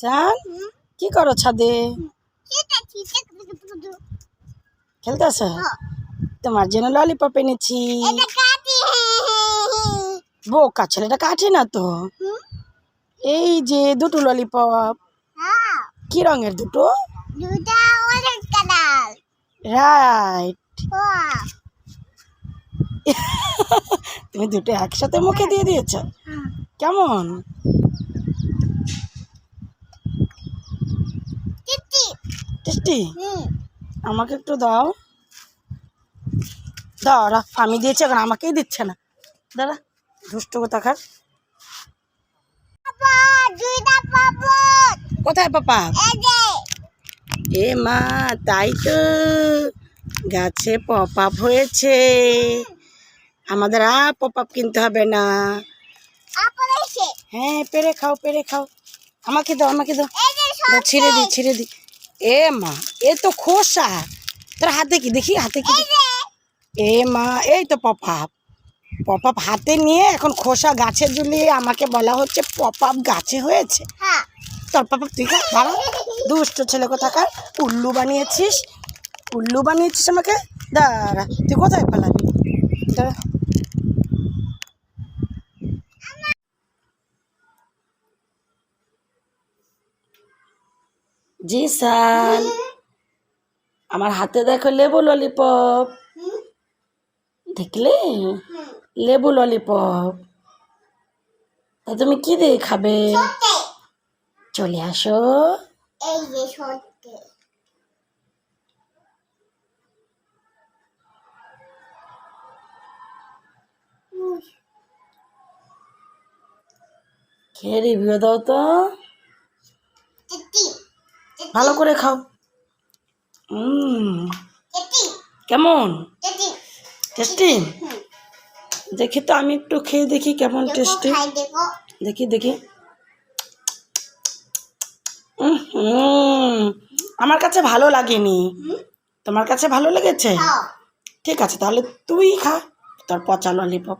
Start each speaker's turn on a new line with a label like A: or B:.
A: চান? কি করো ছাদে? খেলতেছে? তোমার জন্য ললিপপ এনেছি। বোকা ছেলেটা কাটে না তো? এই যে দুটো ললিপপ কি রঙের দুটো? রাইট তুমি দুটো একসাথে মুখে দিয়ে দিয়েছ? কেমন? টেস্টি আমাকে একটু দাও। দাও রাখ আমি দিয়েছি এখন আমাকেই দিচ্ছে না। দাঁড়া দুষ্ট কোথাকার? কোথায় পাপা? এ মা তাই তো গাছে পপ আপ হয়েছে। আমাদের আর পপ আপ কিনতে হবে না। হ্যাঁ পেরে খাও পেরে খাও। আমাকে দাও আমাকে দাও। দাও, ছিঁড়ে দি ছিঁড়ে দি। এ মা এ তো খোসা। তোর হাতে কি? দেখি হাতে কি এ মা এই তো পপ আপ পপ আপ হাতে নিয়ে এখন খোসা গাছে ঝুলিয়ে আমাকে বলা হচ্ছে পপ আপ গাছে হয়েছে। তোর পাপা তুই দাঁড়া। দুষ্ট ছেলে কোথাকার? উল্লু বানিয়েছিস? উল্লু বানিয়েছিস আমাকে? দাঁড়া তুই কোথায় পালাবি? দাঁড়া। জি স্যার। আমার হাতে দেখো লেবু ললিপপ। দেখলে? লেবু ললিপপ। তা তুমি কি দিয়ে খাবে? চলে আসো। খেয়ে রিভিউ দাও তো। ভালো করে খাও। কেমন? টেস্টি দেখি তো আমি একটু খেয়ে দেখি কেমন টেস্টি
B: দেখি।
A: দেখি আমার কাছে ভালো লাগেনি। তোমার কাছে ভালো লেগেছে? ঠিক আছে তাহলে তুই খা তোর পচা ললিপপ